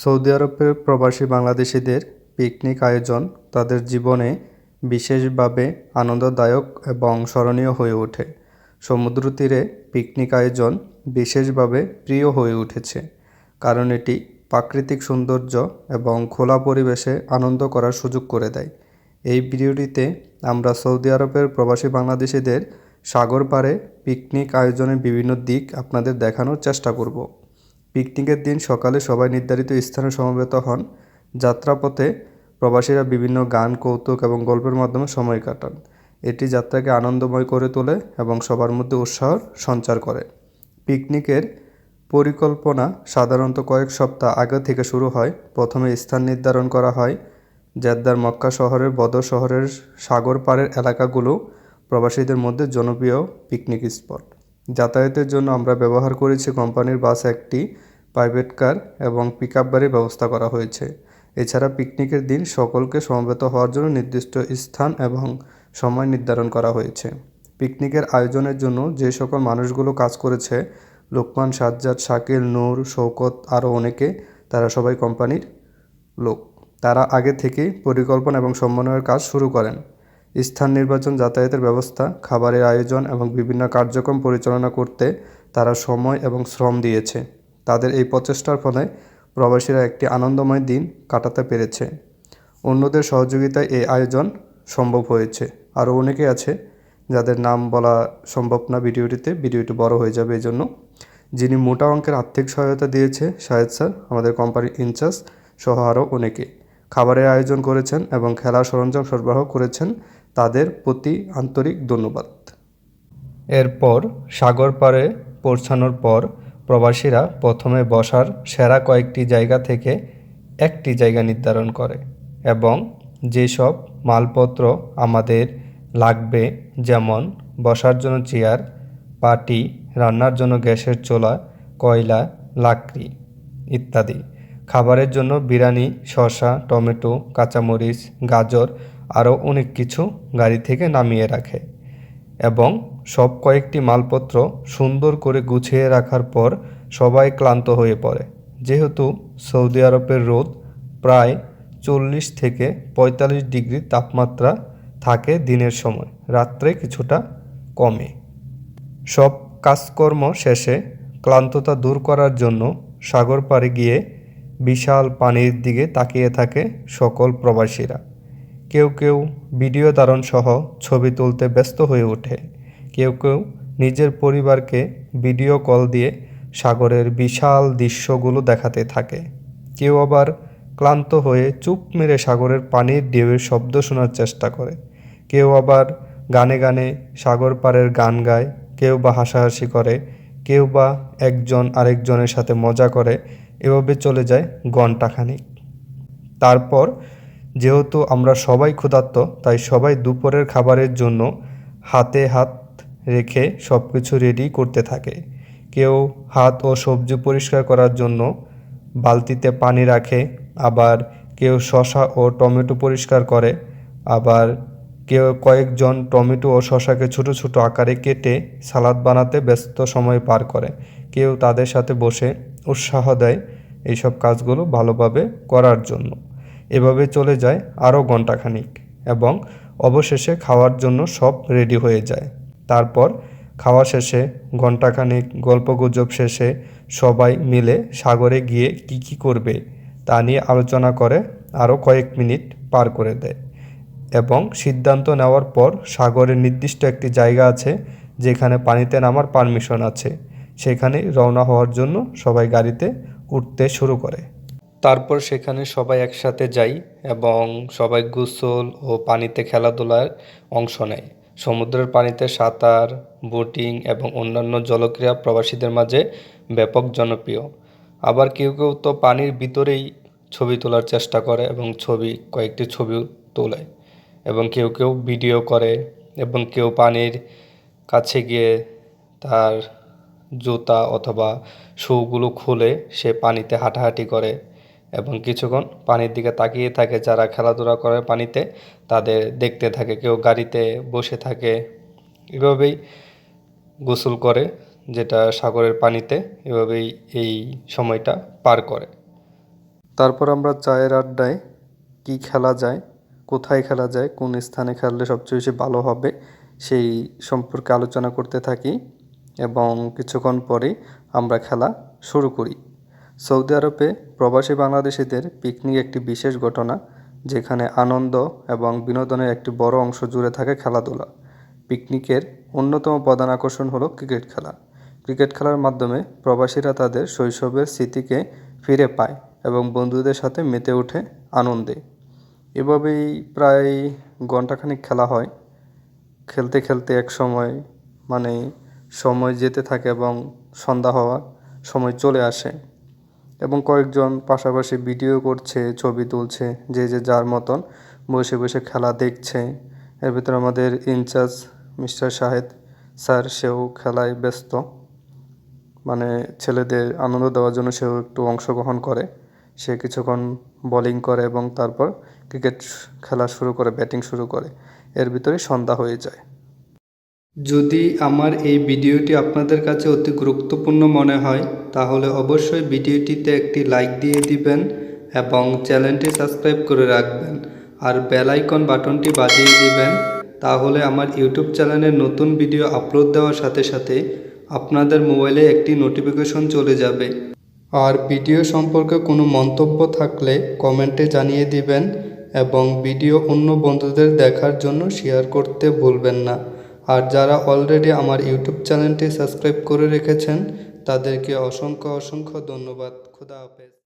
Saudi আরবের প্রবাসী বাংলাদেশিদের পিকনিক আয়োজন তাদের জীবনে বিশেষভাবে আনন্দদায়ক এবং স্মরণীয় হয়ে ওঠে। সমুদ্র তীরে পিকনিক আয়োজন বিশেষভাবে প্রিয় হয়ে উঠেছে, কারণ এটি প্রাকৃতিক সৌন্দর্য এবং খোলা পরিবেশে আনন্দ করার সুযোগ করে দেয়। এই ভিডিওটিতে আমরা সৌদি আরবের প্রবাসী বাংলাদেশিদের সাগর পাড়ে পিকনিক আয়োজনের বিভিন্ন দিক আপনাদের দেখানোর চেষ্টা করব। পিকনিকের দিন সকালে সবাই নির্ধারিত স্থানে সমবেত হন। যাত্রাপথে প্রবাসীরা বিভিন্ন গান, কৌতুক এবং গল্পের মাধ্যমে সময় কাটান। এটি যাত্রাকে আনন্দময় করে তোলে এবং সবার মধ্যে উৎসাহ সঞ্চার করে। পিকনিকের পরিকল্পনা সাধারণত কয়েক সপ্তাহ আগে থেকে শুরু হয়। প্রথমে স্থান নির্ধারণ করা হয়। জেদ্দার মক্কা শহরের বদর শহরের সাগর পাড়ের এলাকাগুলো প্রবাসীদের মধ্যে জনপ্রিয় পিকনিক স্পট। যাতায়াতের জন্য আমরা ব্যবহার করেছি কোম্পানির বাস একটি, প্রাইভেট কার এবং পিক আপ গাড়ির ব্যবস্থা করা হয়েছে। এছাড়া পিকনিকের দিন সকলকে সমবেত হওয়ার জন্য নির্দিষ্ট স্থান এবং সময় নির্ধারণ করা হয়েছে। পিকনিকের আয়োজনের জন্য যে সকল মানুষগুলো কাজ করেছে, লোকমান, সাজ্জাদ, শাকিল, নূর শৌকত আরও অনেকে, তারা সবাই কোম্পানির লোক। তারা আগে থেকেই পরিকল্পনা এবং সমন্বয়ের কাজ শুরু করেন। স্থান নির্বাচন যাতায়াতের ব্যবস্থা, খাবারের আয়োজন এবং বিভিন্ন কার্যক্রম পরিচালনা করতে তারা সময় এবং শ্রম দিয়েছে। তাদের এই প্রচেষ্টার ফলে প্রবাসীরা একটি আনন্দময় দিন কাটাতে পেরেছে। অন্যদের সহযোগিতায় এই আয়োজন সম্ভব হয়েছে। আরও অনেকে আছে যাদের নাম বলা সম্ভব না ভিডিওটিতে, ভিডিওটি বড় হয়ে যাবে এই জন্য যিনি মোটা অঙ্কের আর্থিক সহায়তা দিয়েছে, শাহেদ স্যার, আমাদের কোম্পানির ইনচার্জ সহ আরও অনেকে। খাবারের আয়োজন করেছেন এবং খেলার সরঞ্জাম সরবরাহ করেছেন তাদের প্রতি আন্তরিক ধন্যবাদ। এরপর সাগর পাড়ে পৌঁছানোর পর প্রবাসীরা প্রথমে বসার সেরা কয়েকটি জায়গা থেকে একটি জায়গা নির্ধারণ করে এবং যেসব মালপত্র আমাদের লাগবে, যেমন বসার জন্য চেয়ার পাটি রান্নার জন্য গ্যাসের চোলা, কয়লা, লাকড়ি ইত্যাদি। খাবারের জন্য বিরিয়ানি, শসা, টমেটো, কাঁচামরিচ, গাজর আরও অনেক কিছু গাড়ি থেকে নামিয়ে রাখে এবং সব কয়েকটি মালপত্র সুন্দর করে গুছিয়ে রাখার পর সবাই ক্লান্ত হয়ে পড়ে। যেহেতু সৌদি আরবের রোদ প্রায় চল্লিশ থেকে পঁয়তাল্লিশ ডিগ্রি তাপমাত্রা থাকে দিনের সময়, রাত্রে কিছুটা কমে। সব কাজকর্ম শেষে ক্লান্ততা দূর করার জন্য সাগর পাড়ে গিয়ে বিশাল পানির দিকে তাকিয়ে থাকে সকল প্রবাসীরা। কেউ কেউ ভিডিও ধারণ সহ ছবি তুলতে ব্যস্ত হয়ে ওঠে। কেউ কেউ নিজের পরিবারকে ভিডিও কল দিয়ে সাগরের বিশাল দৃশ্যগুলো দেখাতে থাকে। কেউ আবার ক্লান্ত হয়ে চুপ মেরে সাগরের পানির ঢেউয়ের শব্দ শোনার চেষ্টা করে। কেউ আবার গানে গানে সাগর পাড়ের গান গায়। কেউ বা হাসাহাসি করে। কেউ বা একজন আরেকজনের সাথে মজা করে। এভাবে চলে যায় ঘণ্টাখানিক। তারপর যেহেতু আমরা সবাই ক্ষুধার্ত, তাই সবাই দুপুরের খাবারের জন্য হাতে হাত রেখে সব কিছু রেডি করতে থাকে। কেউ হাত ও সবজি পরিষ্কার করার জন্য বালতিতে পানি রাখে, আবার কেউ শশা ও টমেটো পরিষ্কার করে, আবার কেউ কয়েকজন টমেটো ও শশাকে ছোট ছোট আকারে কেটে সালাদ বানাতে ব্যস্ত সময় পার করে। কেউ তাদের সাথে বসে উৎসাহ দেয় এইসব কাজগুলো ভালোভাবে করার জন্য। এভাবে চলে যায় আরও ঘন্টাখানিক এবং অবশেষে খাওয়ার জন্য সব রেডি হয়ে যায়। তারপর খাওয়া শেষে ঘন্টাখানিক গল্পগুজব শেষে সবাই মিলে সাগরে গিয়ে কি কি করবে তা নিয়ে আলোচনা করে আরও কয়েক মিনিট পার করে দেয় এবং সিদ্ধান্ত নেওয়ার পর সাগরের নির্দিষ্ট একটি জায়গা আছে যেখানে পানিতে নামার পারমিশন আছে। সেখানে রওনা হওয়ার জন্য সবাই গাড়িতে উঠতে শুরু করে। তারপর সেখানে সবাই একসাথে যাই এবং সবাই গোসল ও পানিতে খেলাধুলার অংশ নেয়। সমুদ্রের পানিতে সাঁতার, বোটিং এবং অন্যান্য জলক্রিয়া প্রবাসীদের মাঝে ব্যাপক জনপ্রিয়। আবার কেউ কেউ তো পানির ভিতরেই ছবি তোলার চেষ্টা করে এবং ছবি, কয়েকটি ছবিও তোলে এবং কেউ কেউ ভিডিও করে এবং কেউ পানির কাছে গিয়ে তার জুতা অথবা শুগুলো খুলে সে পানিতে হাঁটাহাঁটি করে। এবং কিছুক্ষণ পানির দিকে তাকিয়ে থাকে। যারা খেলাধুলা করে পানিতে, তাদের দেখতে থাকে, কেউ গাড়িতে বসে থাকে। এভাবেই গোসল করে, যেটা সাগরের পানিতে, এভাবেই এই সময়টা পার করে। তারপর আমরা চায়ের আড্ডায় কী খেলা যায়, কোথায় খেলা যায়, কোন স্থানে খেললে সবচেয়ে বেশি ভালো হবে, সেই সম্পর্কে আলোচনা করতে থাকি এবং কিছুক্ষণ পরেই আমরা খেলা শুরু করি। সৌদি আরবে প্রবাসী বাংলাদেশিদের পিকনিক একটি বিশেষ ঘটনা, যেখানে আনন্দ এবং বিনোদনের একটি বড় অংশ জুড়ে থাকে খেলাধুলা। পিকনিকের অন্যতম প্রধান আকর্ষণ হলো ক্রিকেট খেলা। ক্রিকেট খেলার মাধ্যমে প্রবাসীরা তাদের শৈশবের স্মৃতিকে ফিরে পায় এবং বন্ধুদের সাথে মেতে ওঠে আনন্দে। এভাবেই প্রায় ঘন্টাখানিক খেলা হয়। খেলতে খেলতে এক সময় মানে সময় যেতে থাকে এবং সন্ধ্যা হওয়ার সময় চলে আসে। এবং কয়েকজন পাশাপাশি ভিডিও করছে, ছবি তুলছে, যে যে যার মতন বসে বসে খেলা দেখছে। এর ভিতরে আমাদের ইনচার্জ মিস্টার শাহেদ স্যার, সেও খেলায় ব্যস্ত। মানে ছেলেদের আনন্দ দেওয়ার জন্য সেও একটু অংশগ্রহণ করে। সে কিছুক্ষণ বোলিং করে এবং তারপর ক্রিকেট খেলা শুরু করে ব্যাটিং শুরু করে। এর ভিতরে সন্ধ্যা হয়ে যায়। যদি আমার এই ভিডিওটি আপনাদের কাছে অতি গুরুত্বপূর্ণ মনে হয়, তাহলে অবশ্যই ভিডিওটিতে একটি লাইক দিয়ে দিবেন এবং চ্যানেলটি সাবস্ক্রাইব করে রাখবেন। আর বেল আইকন বাটনটি বাজিয়ে দিবেন, তাহলে আমার ইউটিউব চ্যানেলে নতুন ভিডিও আপলোড দেওয়ার সাথে সাথে আপনাদের মোবাইলে একটি নোটিফিকেশন চলে যাবে। আর ভিডিও সম্পর্কে কোনো মন্তব্য থাকলে কমেন্টে জানিয়ে দিবেন এবং ভিডিও অন্য বন্ধুদের দেখার জন্য শেয়ার করতে ভুলবেন না। আর যারা অলরেডি আমার ইউটিউব চ্যানেলটি সাবস্ক্রাইব করে রেখেছেন, তাদেরকে অসংখ্য অসংখ্য ধন্যবাদ। খুদা হাফেজ।